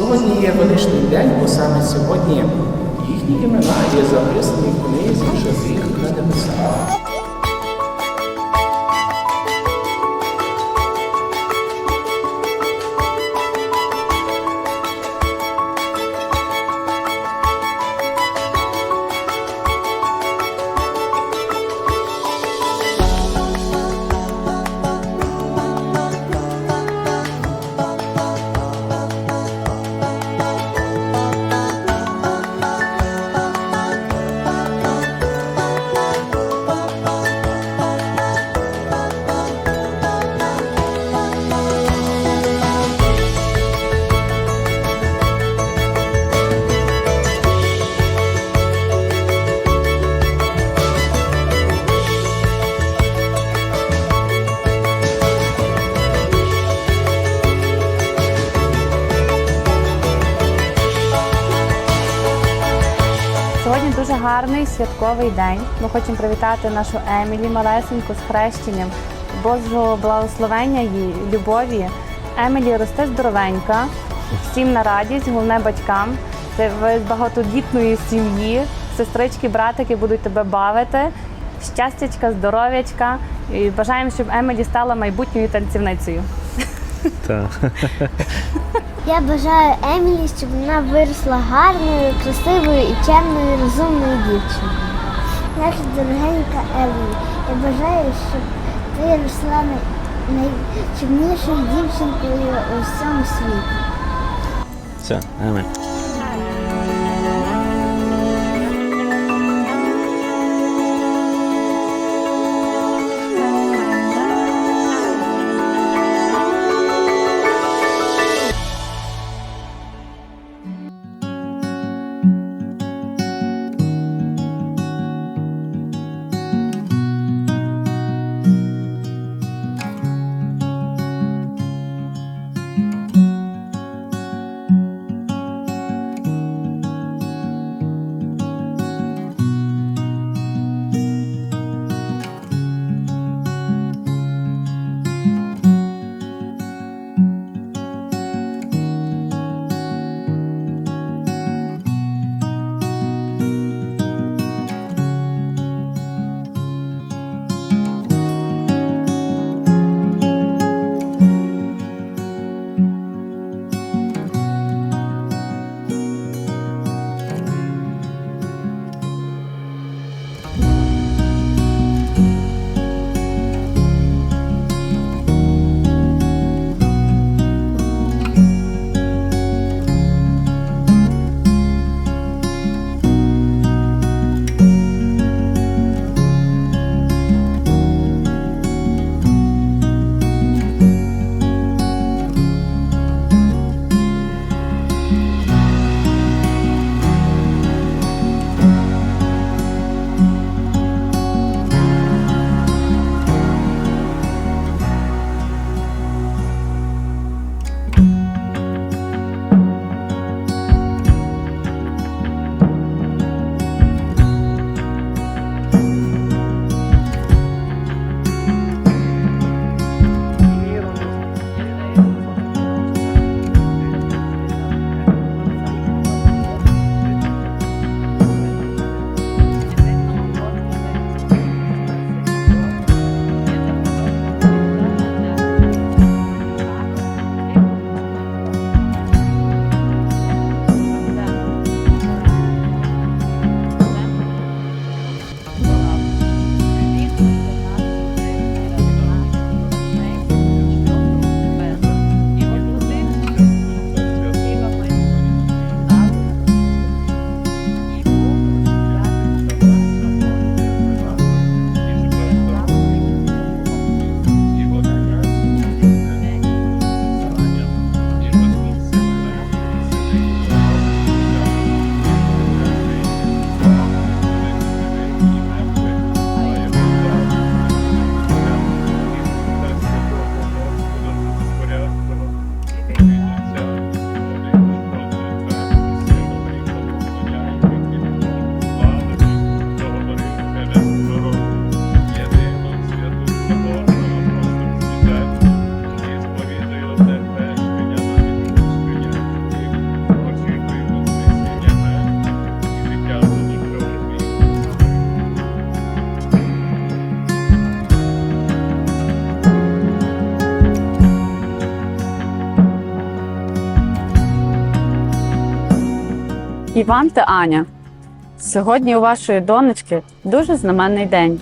Сьогодні є величний день, бо саме сьогодні їхні імена є записані в книзі живих на небесах. Святковий день. Ми хочемо привітати нашу Емілі малесеньку з хрещенням, Божого благословення їй, любові. Емілі росте здоровенька, всім на радість, головне батькам. Ви з багатодітної сім'ї, сестрички, братики будуть тебе бавити. Щастячка, здоров'ячка. І бажаємо, щоб Емілі стала майбутньою танцівницею. Так. Я бажаю Емілі, щоб вона виросла гарною, красивою і чемною, розумною дівчиною. Наша дорогенька Емілі, я бажаю, щоб ти росла най- найчемнішою дівчинкою у всьому світі. Все, амінь. Іван та Аня. Сьогодні у вашої донечки дуже знаменний день,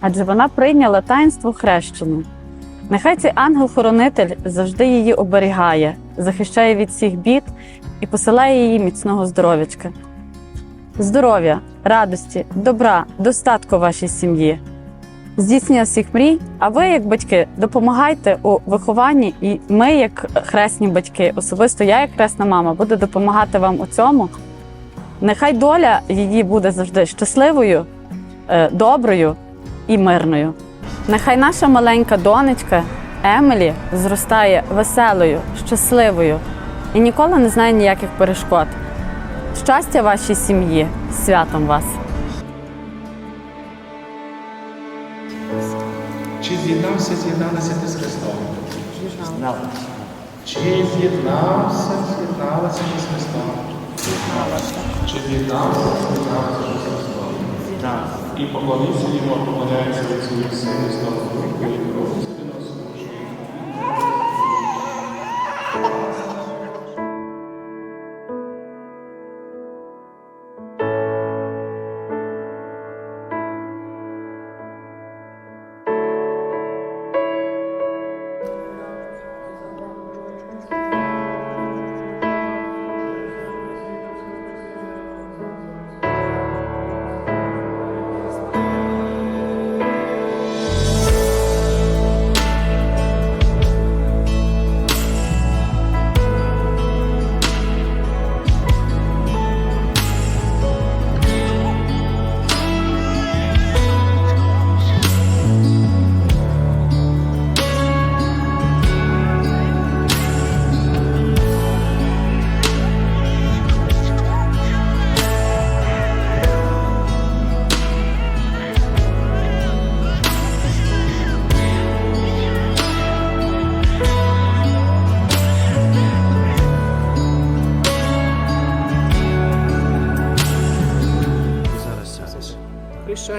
адже вона прийняла таїнство хрещення. Нехай цей ангел-хоронитель завжди її оберігає, захищає від всіх бід і посилає їй міцного здоров'ячка. Здоров'я, радості, добра, достатку вашій сім'ї, здійснення всіх мрій. А ви, як батьки, допомагайте у вихованні, і ми, як хресні батьки, особисто я, як хресна мама, буду допомагати вам у цьому. Нехай доля її буде завжди щасливою, е, доброю і мирною. Нехай наша маленька донечка Емілі зростає веселою, щасливою і ніколи не знає ніяких перешкод. Щастя вашій сім'ї, святом вас! Чи з'єднався, з'єдналася ти з Христом? Чи з'єднався, з'єдналася ти з Христом? З'єдналася Сину і Святому Духу,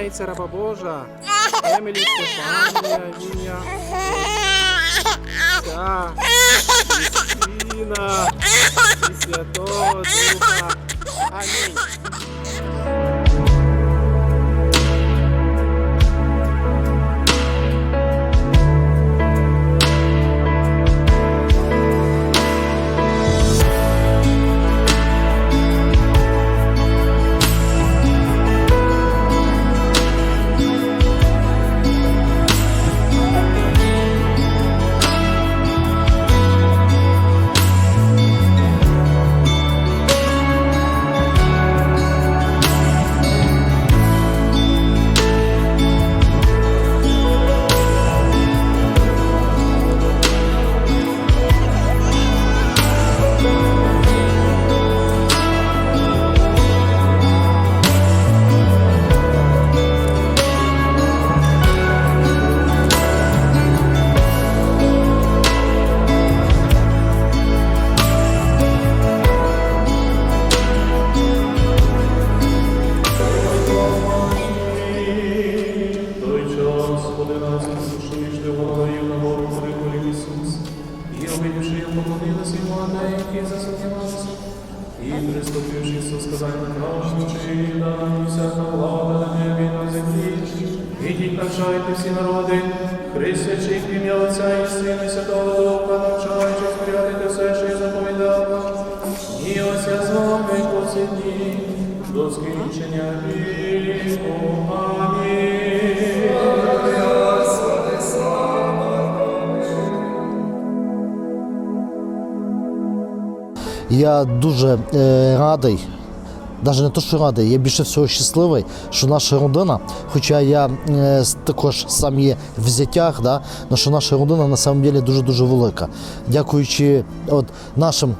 Прощається раба Божа, Емілі Стефанія, в ім'я Отця, і Сина, і Святого Духа. Амінь. Я дуже е, радий, навіть не то, що радий, я більше всього щасливий, що наша родина, хоча я е, також сам є в зятях, да, але що наша родина на самом деле дуже-дуже велика. Дякуючи от, нашим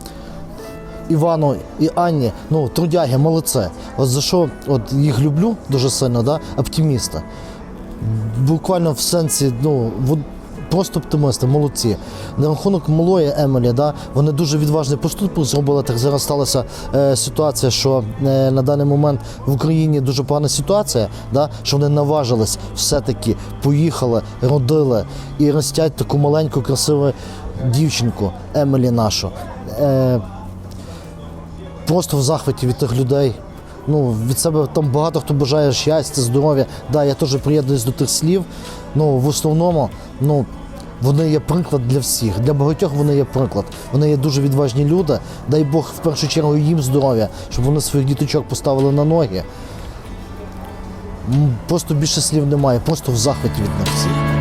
Івану і Анні, ну, трудяги, молодці. От за що от, їх люблю дуже сильно, да, оптиміста. Буквально в сенсі, ну, в- просто оптимісти, молодці. На рахунок малої Емелі, да, вони дуже відважний поступок зробили. Так зараз сталася е, ситуація, що е, на даний момент в Україні дуже погана ситуація, да, що вони наважились все-таки, поїхали, родили і ростять таку маленьку, красиву дівчинку Емелі нашу. Е, просто в захваті від тих людей. Ну, від себе там багато хто бажає щастя, здоров'я. Да, я теж приєднуюсь до тих слів. Ну, в основному, ну, вони є приклад для всіх. Для багатьох вони є приклад. Вони є дуже відважні люди. Дай Бог в першу чергу їм здоров'я, щоб вони своїх діточок поставили на ноги. Просто більше слів немає, просто в захваті від них всіх.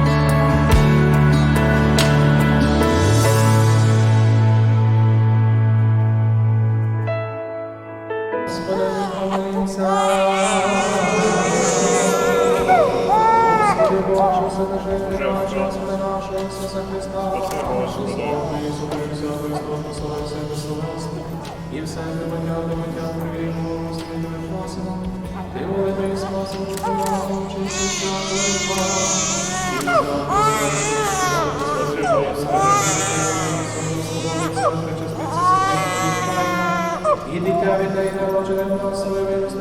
neka i premoću nepala svoje milosti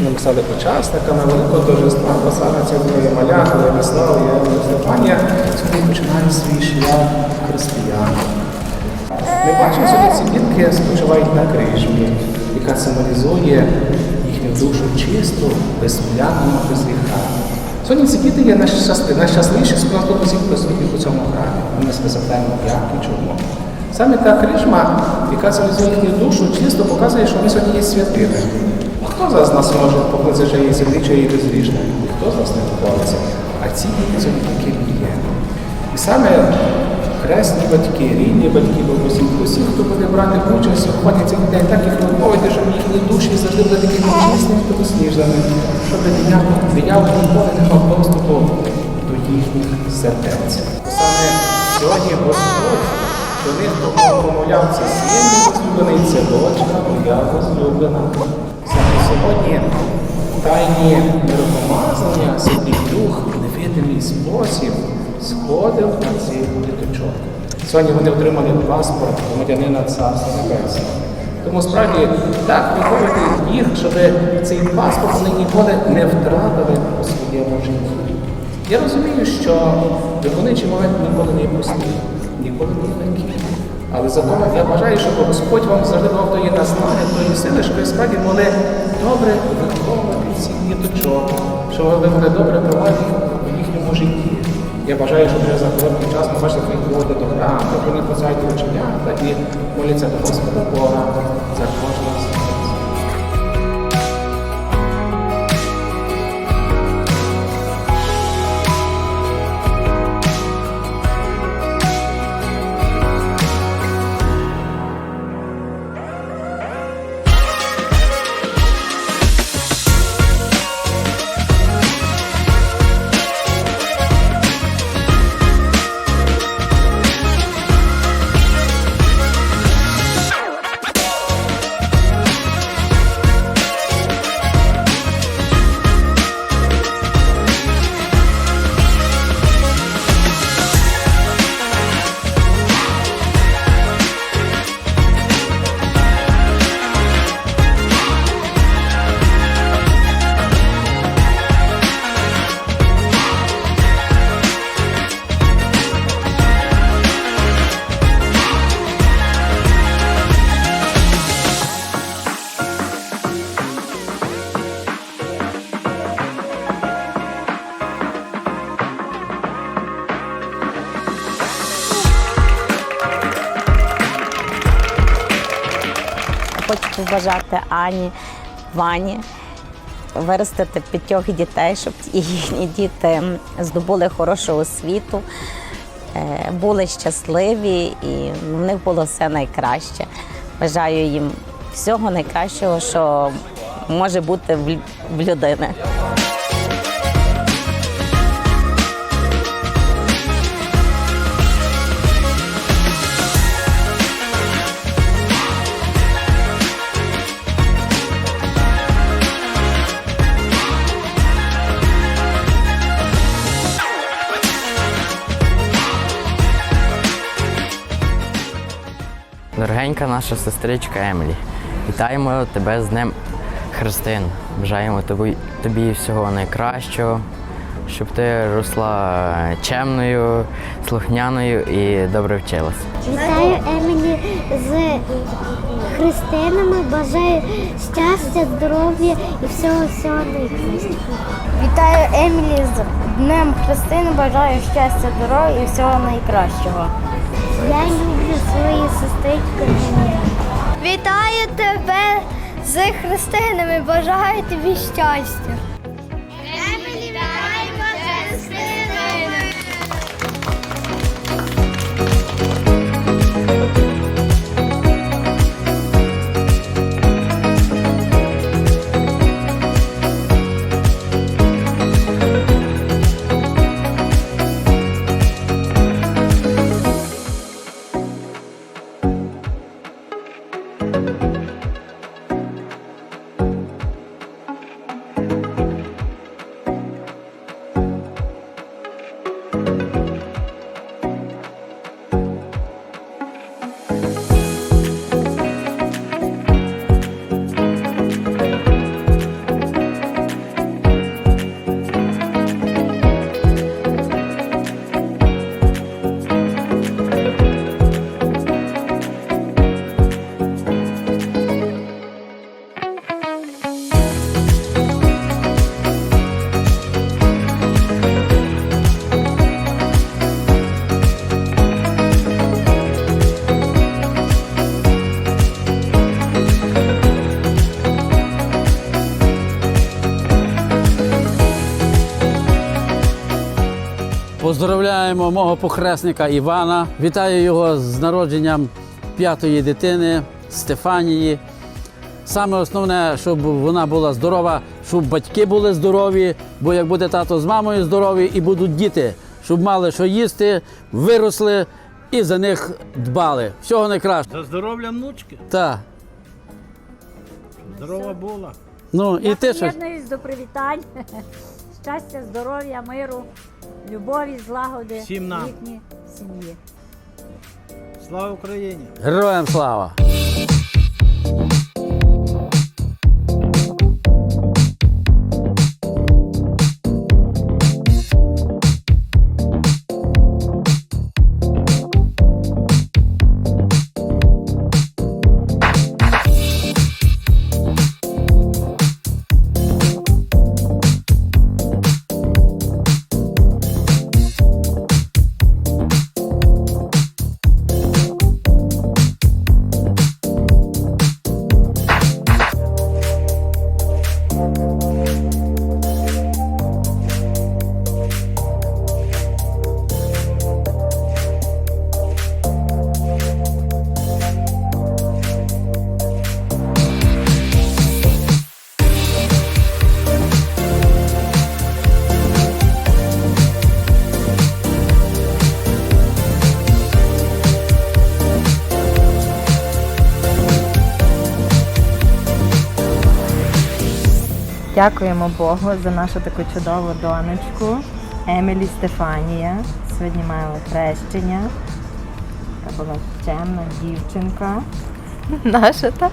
Написали учасниками великого торжества Пасара цього Маля, Ярослава, Стефанія, сьогодні починають свій шлях християн. Ми бачимо, сьогодні ці дітки спочивають на крижмі, яка символізує їхню душу чисту, безсміляну, без гріха. Сьогодні ці діти є найщасливіші з нас тут присутніх у цьому храмі. Ми себе запитаємо, як і чому. Саме та крижма, яка символізує їхню душу, чисто показує, що вони сьогодні є святими. Хто з нас може покликати, що землі, чи є безгрішним? Ніхто з нас не покликається. А ці діти такі є. І саме хресні батьки, рідні батьки, бабусі, усі, хто буде брати участь у цих дітей, так їх виховуйте, щоб їхні душі завжди були такими чесними та дослідженими, щоб диявол ніколи не мав доступу до їхніх сердець. Саме сьогодні Господь до них помовлявся син возлюблений, це дочка моя возлюблена. Саме сьогодні тайні миропомазання, Святий Дух невидимий спосіб сходив на цих діточок. Сьогодні вони отримали паспорт громадянина Царства Небесного. Тому справді так виховувати їх, щоб цей паспорт вони ніколи не втратили у своєму житті. Я розумію, що виховничий момент ніколи не є пустий, ніколи не легкий. Але зато я бажаю, щоб Господь вам завжди давав тої наснаги, тої сили, що ви справді могли добре виховувати до діточок, що ви могли добре проводити в їхньому житті. Я бажаю, щоб вже за короткий час ми бачите, їх приводять до храму, вони посадять вчення і моляться до Господа Бога за кожного побажати Ані, Вані виростити п'ятьох дітей, щоб їхні діти здобули хорошу освіту, е, були щасливі і в них було все найкраще. Бажаю їм всього найкращого, що може бути в людини. Дорогенька наша сестричка Емілі, вітаємо тебе з Днем Христин. Бажаємо тобі, тобі всього найкращого, щоб ти росла чемною, слухняною і добре вчилась. Вітаю Емілі з Христинами, бажаю щастя, здоров'я і всього всього найкращого. Вітаю Емілі з Днем Христини, бажаю щастя, здоров'я і всього найкращого. Я люблю свою сестричку Вітаю тебе з Христинами, бажаю тобі щастя. Поздравляємо мого похресника Івана. Вітаю його з народженням п'ятої дитини Стефанії. Саме основне, щоб вона була здорова, щоб батьки були здорові, бо як буде тато з мамою здорові, і будуть діти, щоб мали що їсти, виросли і за них дбали. Всього найкращого. За здоров'я внучки. Так. Здорова була. Ну і ти щось. Приєднуюсь до привітань. Щастя, здоров'я, миру, любові, злагоди Всім нам. в їхній сім'ї. Слава Україні! Героям слава! Дякуємо Богу за нашу таку чудову донечку Емілі Стефанія. Сьогодні мали хрещення. Така була чемна дівчинка. Наша та.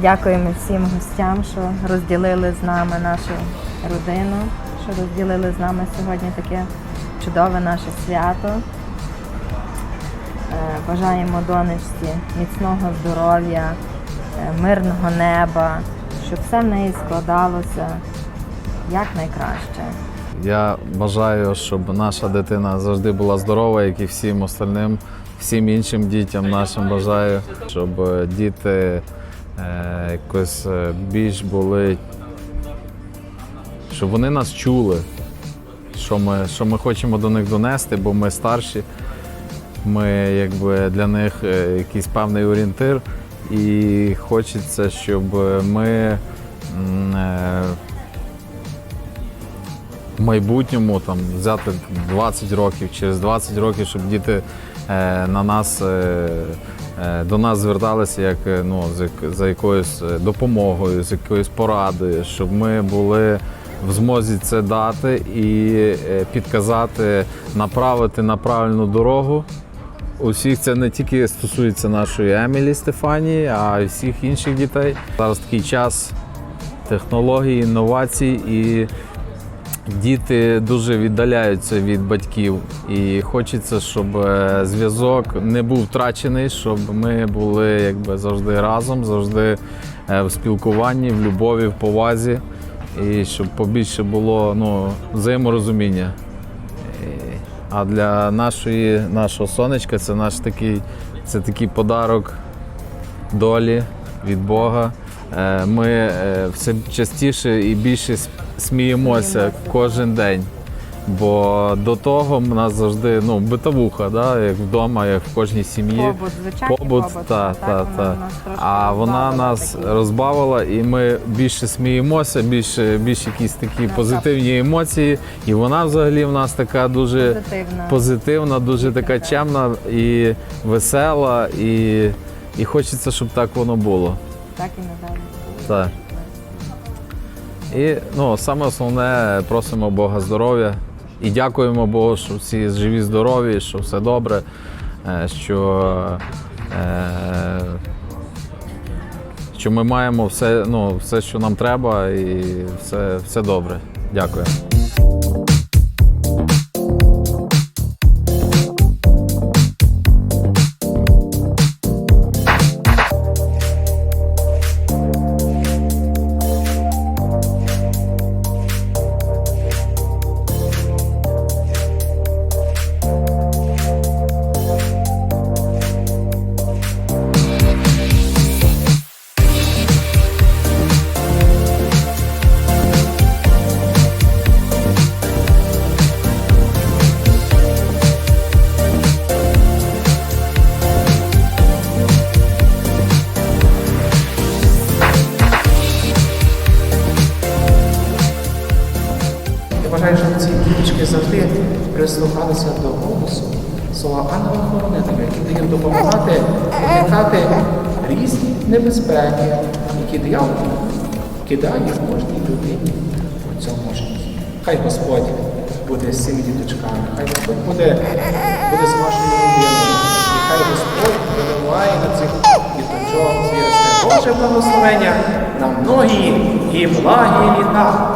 Дякуємо всім гостям, що розділили з нами нашу родину, що розділили з нами сьогодні таке чудове наше свято. Е, Бажаємо донечці міцного здоров'я, е, мирного неба, щоб все в неї складалося якнайкраще. Я бажаю, щоб наша дитина завжди була здорова, як і всім остальним всім іншим дітям нашим бажаю, щоб діти е, якось е, більш були, щоб вони нас чули, що ми, що ми хочемо до них донести, бо ми старші. Ми якби для них е, якийсь певний орієнтир, і хочеться, щоб ми е, в майбутньому там взяти 20 років, через 20 років, щоб діти е, на нас е, до нас зверталися як ну, за якоюсь допомогою, з якоюсь порадою, щоб ми були в змозі це дати і підказати, направити на правильну дорогу. Усіх це не тільки стосується нашої Емілі Стефанії, а й всіх інших дітей. Зараз такий час технологій, інновацій, і діти дуже віддаляються від батьків. І хочеться, щоб е, зв'язок не був втрачений, щоб ми були якби завжди разом, завжди е, в спілкуванні, в любові, в повазі, і щоб побільше було ну, взаєморозуміння. А для нашої, нашого сонечка це наш такий, це такий подарок долі від Бога. Е, Ми е, все частіше і більше сміємося кожен день. Бо до того в нас завжди ну, битовуха, да, як вдома, як в кожній сім'ї. Побут, звичайний побут, та, так, та, та. А вона нас розбавила, і ми більше сміємося, більше, більше якісь такі позитивні емоції. І вона взагалі в нас така дуже Позитивна. позитивна, дуже така чемна і весела, і, і хочеться, щоб так воно було. Так і надалі. Так. І ну, саме основне просимо Бога здоров'я і дякуємо Богу, що всі живі, здорові, що все добре, е, що, е, що ми маємо все, ну, все, що нам треба, і все, все добре. Дякую. Діточки завжди прислухалися до голосу слова ангела-хоронителя, які дають допомагати уникати різні небезпеки, які диявол кидає кожній людині у цьому житті. Хай Господь буде з цими діточками, хай Господь буде, буде з вашою родиною, і хай Господь виливає на цих діточок звірське Боже благословення на многі і благі літа.